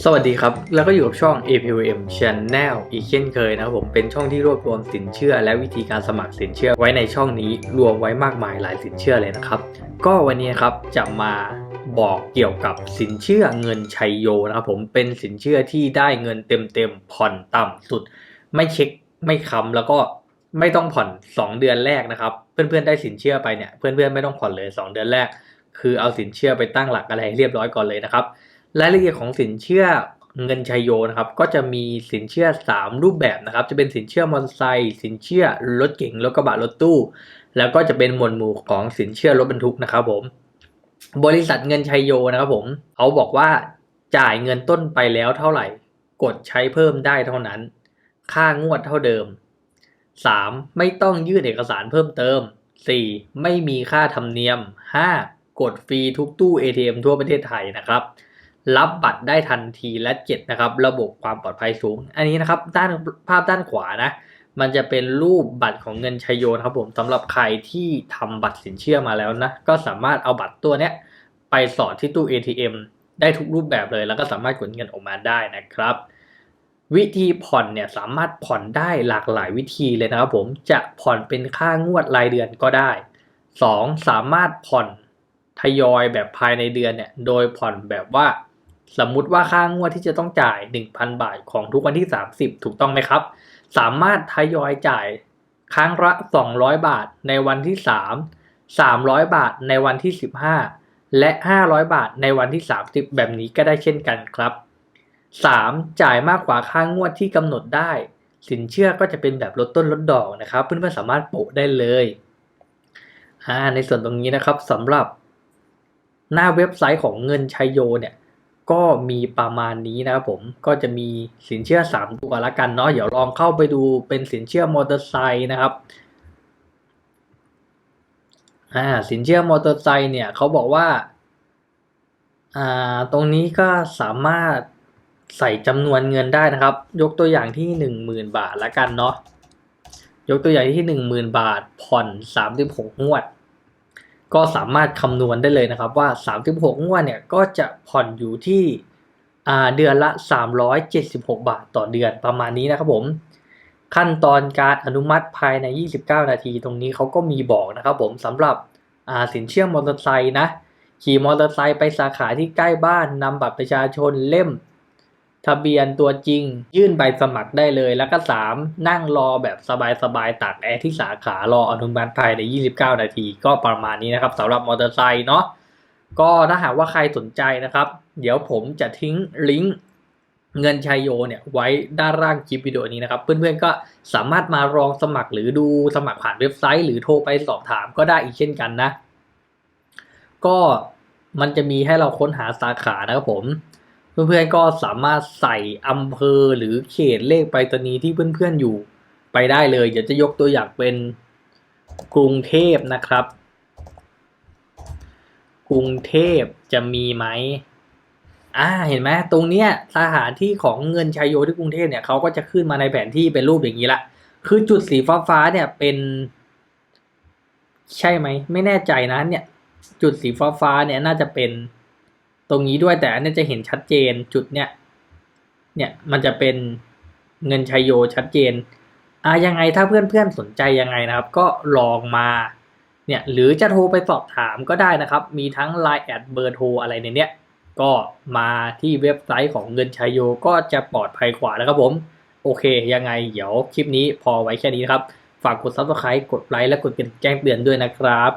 สวัสดีครับ แล้วก็อยู่กับช่อง APM Channel อีกเช่นเคยนะครับผมเป็นช่องที่รวบรวมสินเชื่อ และวิธีการสมัครสินเชื่อไว้ในช่องนี้รวมไว้มากมายหลายสินเชื่อเลยนะครับ ก็วันนี้ครับจะมาบอกเกี่ยวกับสินเชื่อเงินชัยโยนะครับผมเป็นสินเชื่อที่ได้เงินเต็มๆผ่อนต่ำสุด ไม่เช็คไม่ค้ำแล้วก็ไม่ต้องผ่อน 2 เดือนแรกนะครับ เพื่อนๆได้สินเชื่อไปเนี่ยเพื่อนๆไม่ต้องผ่อนเลย 2 เดือนแรก คือเอาสินเชื่อไปตั้งหลักอะไรเรียบร้อยก่อนเลยนะครับ รายละเอียดของสินเชื่อเงินชัยโยนะครับก็จะมีสินเชื่อ 3 รูปแบบนะครับ จะเป็นสินเชื่อมอเตอร์ไซค์สินเชื่อรถเก๋งรถกระบะรถตู้ แล้วก็จะเป็นหมวดหมู่ของสินเชื่อรถบรรทุกนะครับผมบริษัทเงินชัยโยนะครับผมเขาบอกว่าจ่ายเงินต้นไปแล้วเท่าไหร่ กดใช้เพิ่มได้เท่านั้น ค่างวดเท่าเดิม 3. ไม่ต้องยื่นเอกสารเพิ่มเติม 4. ไม่มีค่าธรรมเนียม 5. กดฟรีทุกตู้ ATM ทั่วประเทศไทยนะครับ รับบัตรได้ทันทีและ7นะครับระบบความปลอดภัยสูง อันนี้นะครับด้านภาพด้านขวานะมันจะเป็นรูปบัตรของเงินชัยโยนะครับผมสำหรับใครที่ทำบัตรสินเชื่อมาแล้วนะก็สามารถเอาบัตรตัวเนี้ยไปสอดที่ตู้ ATM ได้ทุกรูปแบบเลย แล้วก็สามารถกดเงินออกมาได้นะครับ วิธีผ่อนเนี่ยสามารถผ่อนได้หลากหลายวิธีเลยนะครับผมจะผ่อนเป็นค่างวดรายเดือนก็ได้ 2. สามารถผ่อนทยอยแบบภายในเดือนเนี่ยโดยผ่อนแบบว่า สมมุติว่าค่างวดที่จะต้องจ่าย 1,000 บาทของทุกวันที่ 30 ถูกต้องไหมครับ สามารถทยอยจ่ายครั้งละ 200 บาทในวันที่ 3 300 บาทในวันที่ 15 และ 500 บาทในวันที่ 30 แบบนี้ก็ได้เช่นกันครับ 3. จ่ายมากกว่าค่างวดที่กำหนดได้ สินเชื่อก็จะเป็นแบบลดต้นลดดอกนะครับ เพื่อนๆสามารถโปะได้เลยอ่าในส่วนตรงนี้นะครับสำหรับหน้าเว็บไซต์ของเงินชัยโยเนี่ย ก็มีประมาณนี้นะครับผมก็จะมีสินเชื่อ 3 ตัวละกันเนาะเดี๋ยวลองเข้าไปดูเป็นสินเชื่อมอเตอร์ไซค์นะครับอ่าสินเชื่อมอเตอร์ไซค์เนี่ยเขาบอกว่าอ่าตรงนี้ก็สามารถใส่จำนวนเงินได้นะครับ ยกตัวอย่างที่ 10,000 บาทละกันเนาะยกตัวอย่างที่ 10,000 บาทผ่อน 36งวด ก็สามารถคำนวณได้เลยนะครับว่า 36 งวดเนี่ยก็จะผ่อนอยู่ที่เดือนละ 376 บาทต่อเดือนประมาณนี้นะครับผม ขั้นตอนการอนุมัติภายใน 29 นาทีตรงนี้เขาก็มีบอกนะครับผมสำหรับสินเชื่อมอเตอร์ไซค์นะขี่มอเตอร์ไซค์ไปสาขาที่ใกล้บ้านนำบัตรประชาชนเล่ม ทะเบียนตัวจริง ยื่นใบสมัครได้เลย แล้วก็ 3 นั่งรอแบบสบายๆตากแอร์ที่สาขารออนุมัติภายใน 29 นาที ก็ประมาณนี้นะครับสำหรับมอเตอร์ไซค์เนาะก็ถ้าหากว่าใครสนใจนะครับ เดี๋ยวผมจะทิ้งลิงก์เงินชัยโยเนี่ยไว้ด้านล่างคลิปวิดีโอนี้นะครับ เพื่อนๆก็สามารถมาลองสมัครหรือดูสมัครผ่านเว็บไซต์ หรือโทรไปสอบถามก็ได้อีกเช่นกันนะ ก็มันจะมีให้เราค้นหาสาขานะครับผม เพื่อนๆก็สามารถใส่อำเภอหรือเขตเลขไปรษณีย์ที่เพื่อนๆอยู่ไปได้เลย เดี๋ยวจะยกตัวอย่างเป็นกรุงเทพนะครับ กรุงเทพจะมีไหมอ่าเห็นไหมตรงเนี้ยสถานที่ของเงินชัยโยที่กรุงเทพเนี่ยเขาก็จะขึ้นมาในแผนที่เป็นรูปอย่างนี้ละคือจุดสีฟ้าๆเนี่ยเป็น ใช่ไหมไม่แน่ใจนะเนี่ย จุดสีฟ้าๆเนี่ยน่าจะเป็น ตรงนี้ด้วยแต่อันนี้จะเห็นชัดเจนจุดเนี้ยเนี่ยมันจะเป็นเงินชัยโยชัดเจนอ่ายังไงถ้าเพื่อนๆสนใจยังไงนะครับ ก็ลองมาเนี่ยหรือจะโทรไปสอบถามก็ได้นะครับ มีทั้ง Line แอดเบอร์โทรอะไรในเนี้ยก็มาที่เว็บไซต์ของเงินชัยโยก็จะปลอดภัยกว่านะครับผม โอเค ยังไงเดี๋ยวคลิปนี้พอไว้แค่นี้นครับ ฝากกด subscribe กดไลค์และกดกระดิ่งแจ้งเตือนด้วยนะครับ